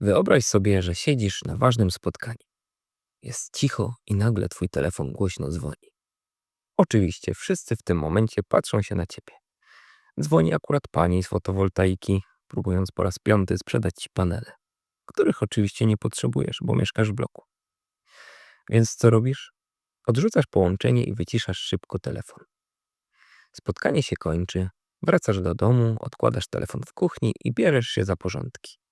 Wyobraź sobie, że siedzisz na ważnym spotkaniu. Jest cicho i nagle twój telefon głośno dzwoni. Oczywiście wszyscy w tym momencie patrzą się na ciebie. Dzwoni akurat pani z fotowoltaiki, próbując po raz piąty sprzedać ci panele, których oczywiście nie potrzebujesz, bo mieszkasz w bloku. Więc co robisz? Odrzucasz połączenie i wyciszasz szybko telefon. Spotkanie się kończy, wracasz do domu, odkładasz telefon w kuchni i bierzesz się za porządki.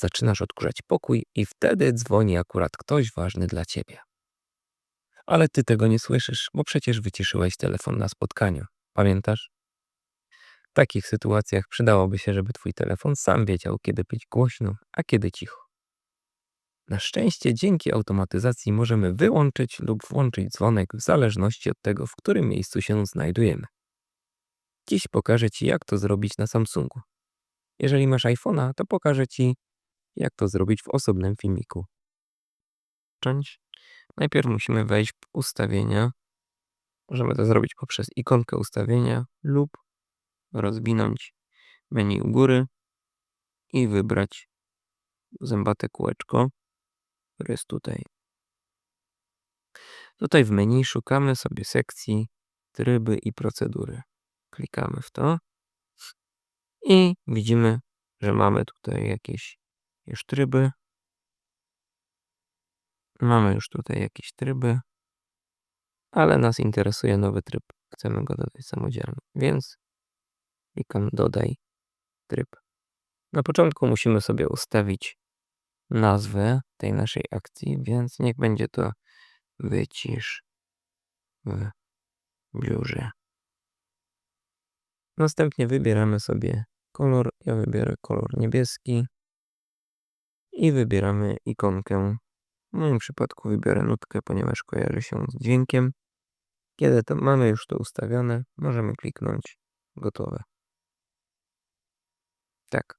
Zaczynasz odkurzać pokój i wtedy dzwoni akurat ktoś ważny dla ciebie. Ale ty tego nie słyszysz, bo przecież wyciszyłeś telefon na spotkaniu. Pamiętasz? W takich sytuacjach przydałoby się, żeby twój telefon sam wiedział, kiedy być głośno, a kiedy cicho. Na szczęście dzięki automatyzacji możemy wyłączyć lub włączyć dzwonek w zależności od tego, w którym miejscu się znajdujemy. Dziś pokażę Ci, jak to zrobić na Samsungu. Jeżeli masz iPhone'a, to pokażę Ci, jak to zrobić w osobnym filmiku. Zacząć. Najpierw musimy wejść w ustawienia. Możemy to zrobić poprzez ikonkę ustawienia lub rozwinąć menu u góry i wybrać zębate kółeczko, które jest tutaj. Tutaj w menu szukamy sobie sekcji tryby i procedury. Klikamy w to i widzimy, że mamy tutaj jakieś już tryby. Mamy już tutaj jakieś tryby, ale nas interesuje nowy tryb. Chcemy go dodać samodzielnie, więc klikam dodaj tryb. Na początku musimy sobie ustawić nazwę tej naszej akcji, więc niech będzie to wycisz w biurze. Następnie wybieramy sobie kolor. Ja wybiorę kolor niebieski i wybieramy ikonkę. W moim przypadku wybiorę nutkę, ponieważ kojarzy się z dźwiękiem. Kiedy to mamy już to ustawione, możemy kliknąć gotowe. Tak.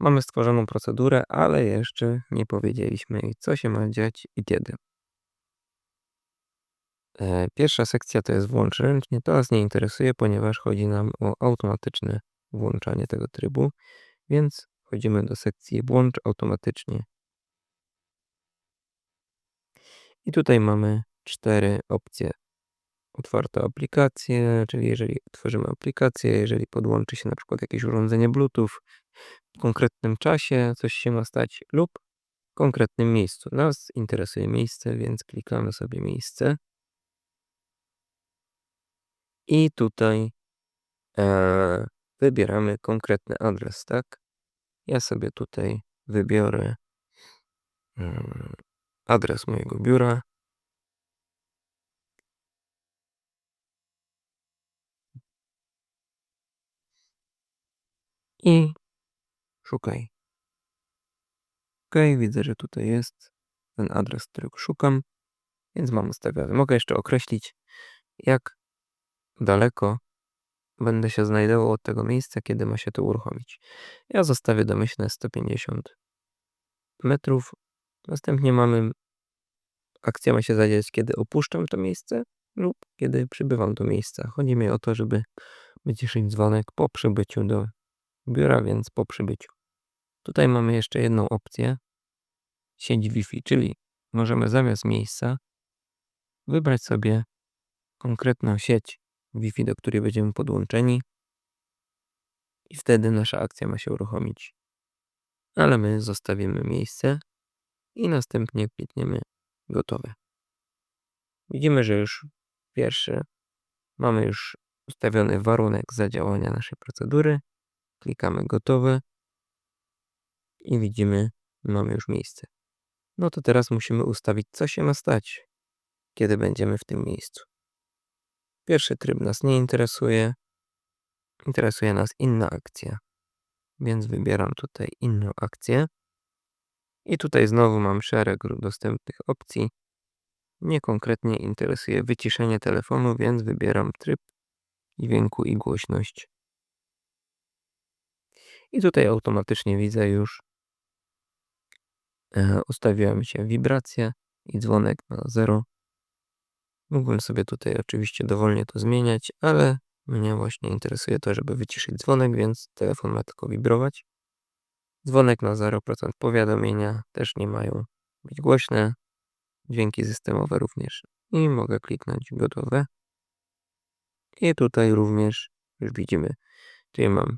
Mamy stworzoną procedurę, ale jeszcze nie powiedzieliśmy co się ma dziać i kiedy. E, pierwsza sekcja to jest włącz ręcznie. To nas nie interesuje, ponieważ chodzi nam o automatyczne włączanie tego trybu, więc wchodzimy do sekcji włącz automatycznie. I tutaj mamy cztery opcje. Otwarta aplikacje, czyli jeżeli tworzymy aplikację, jeżeli podłączy się na przykład jakieś urządzenie Bluetooth w konkretnym czasie, coś się ma stać lub w konkretnym miejscu. Nas interesuje miejsce, więc klikamy sobie miejsce. I tutaj e, wybieramy konkretny adres, tak? Ja sobie tutaj wybiorę adres mojego biura. I szukaj. Ok, widzę, że tutaj jest ten adres, którego szukam, więc mam ustawiony. Mogę jeszcze określić, jak daleko będę się znajdował od tego miejsca, kiedy ma się to uruchomić. Ja zostawię domyślne 150 metrów. Następnie mamy akcja ma się zadziać, kiedy opuszczam to miejsce lub kiedy przybywam do miejsca. Chodzi mi o to, żeby wyciszyć dzwonek po przybyciu do biura, więc po przybyciu. Tutaj mamy jeszcze jedną opcję, sieć Wi-Fi, czyli możemy zamiast miejsca wybrać sobie konkretną sieć Wi-Fi, do której będziemy podłączeni i wtedy nasza akcja ma się uruchomić. Ale my zostawimy miejsce i następnie klikniemy gotowe. Widzimy, że już pierwszy mamy już ustawiony warunek zadziałania naszej procedury. Klikamy gotowe i widzimy, mamy już miejsce. No to teraz musimy ustawić, co się ma stać, kiedy będziemy w tym miejscu. Pierwszy tryb nas nie interesuje. Interesuje nas inna akcja. Więc wybieram tutaj inną akcję. I tutaj znowu mam szereg dostępnych opcji. Mnie konkretnie interesuje wyciszenie telefonu, więc wybieram tryb dźwięku i głośność. I tutaj automatycznie widzę już e, ustawiłem się wibrację i dzwonek na 0. Mógłbym sobie tutaj oczywiście dowolnie to zmieniać, ale mnie właśnie interesuje to, żeby wyciszyć dzwonek, więc telefon ma tylko wibrować. Dzwonek na 0%. Powiadomienia też nie mają być głośne. Dźwięki systemowe również. I mogę kliknąć gotowe. I tutaj również już widzimy, tutaj mam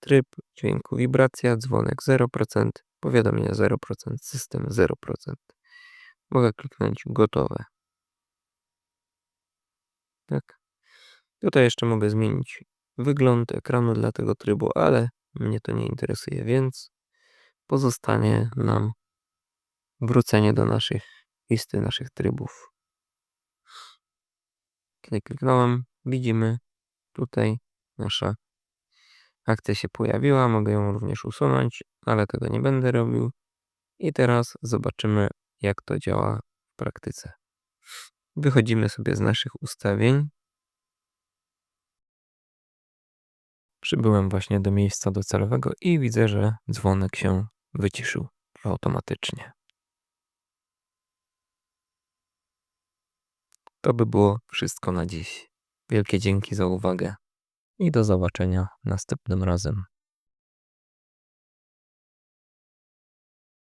tryb dźwięku wibracja, dzwonek 0%, powiadomienia 0%, system 0%. Mogę kliknąć gotowe. Tak. Tutaj jeszcze mogę zmienić wygląd ekranu dla tego trybu, ale mnie to nie interesuje, więc pozostanie nam wrócenie do naszych listy naszych trybów. Kiedy kliknąłem, widzimy tutaj nasza akcja się pojawiła. Mogę ją również usunąć, ale tego nie będę robił. I teraz zobaczymy, jak to działa w praktyce. Wychodzimy sobie z naszych ustawień. Przybyłem właśnie do miejsca docelowego i widzę, że dzwonek się wyciszył automatycznie. To by było wszystko na dziś. Wielkie dzięki za uwagę i do zobaczenia następnym razem.